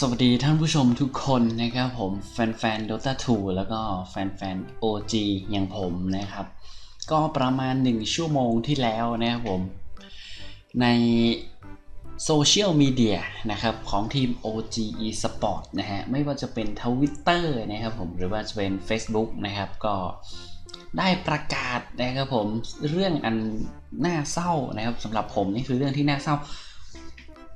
สวัสดีท่านผู้ชมทุกคนนะครับผมแฟนๆ Dota 2 แล้วก็แฟนๆ OG อย่างผมนะครับ ก็ประมาณ 1 ชั่วโมงที่แล้วนะครับผม ในโซเชียลมีเดียนะครับของทีม OG eSport นะฮะ ไม่ว่าจะเป็น Twitter นะครับผมหรือว่าจะเป็น Facebook นะครับ ก็ได้ประกาศนะครับผมเรื่องอันน่าเศร้านะครับสำหรับผมนี่คือเรื่องที่น่าเศร้า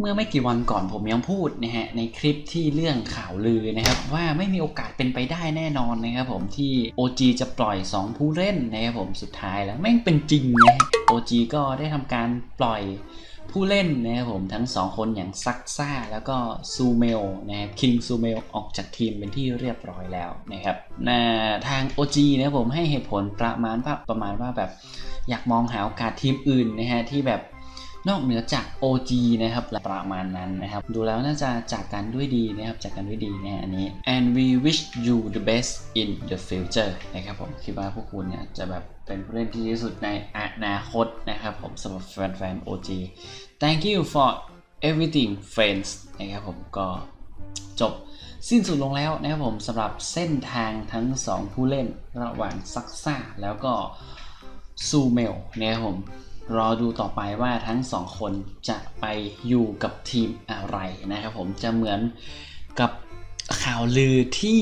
เมื่อไม่กี่วันก่อนผมยังพูดนะฮะในคลิปที่เรื่องข่าวลือนะครับว่าไม่มีโอกาสเป็นไปได้แน่นอนนะครับผมที่ OG จะปล่อย 2 ผู้เล่นนะครับผมสุดท้ายแล้วแม่งเป็นจริงนะ OG ก็ได้ทำการปล่อยผู้เล่นนะครับผมทั้ง 2 คนอย่างซักซ่า แล้วก็ซูเมลนะครับคิงซูเมลออกจากทีมเป็นที่เรียบร้อยแล้วนะครับนะทาง OG นะครับผมให้เหตุผลประมาณว่าประมาณว่าแบบอยากมองหาโอกาสทีมอื่นนะฮะที่แบบ นอกเหนือจาก OG นะครับประมาณนั้นนะครับ ดูแล้วน่าจะจากกันด้วยดีนะครับ จากกันด้วยดีนะอันนี้ and we wish you the best in the future นะครับผมคิดว่าพวกคุณเนี่ยจะแบบเป็นผู้เล่นที่ดีสุดในอนาคตนะครับผมสำหรับแฟนๆ OG thank you for everything friends นะครับผมก็จบสิ้นสุดลงแล้วนะครับผมสำหรับเส้นทางทั้ง 2 ผู้เล่นระหว่างซักซ่าแล้วก็ซูเมลนะครับผม รอดูต่อไปว่าทั้งสองคนจะไปอยู่กับทีมอะไรนะครับผมจะเหมือนกับข่าวลือที่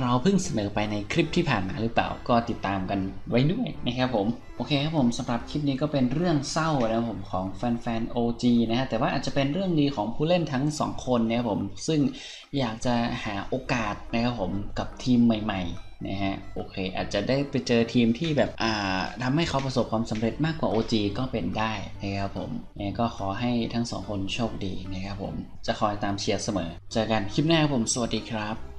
เราเพิ่งเสนอไปในคลิปที่ผ่านมาหรือเปล่าก็ติดตามกันไว้ด้วยนะครับผม โอเคครับผมสำหรับคลิปนี้ก็เป็นเรื่องเศร้านะครับผมของแฟนๆ OG นะฮะแต่ว่าอาจจะเป็นเรื่องดีของผู้เล่นทั้งสองคนนะครับผมซึ่งอยากจะหาโอกาสนะครับผมกับทีมใหม่ๆนะฮะโอเค อาจจะได้ไปเจอทีมที่แบบอ่าทำให้เขาประสบความสำเร็จมากกว่า OG ก็เป็นได้นะครับผมยังไงก็ขอให้ทั้งสองคนโชคดีนะครับผมจะคอยตามเชียร์เสมอ เจอกันคลิปหน้าครับผมสวัสดีครับ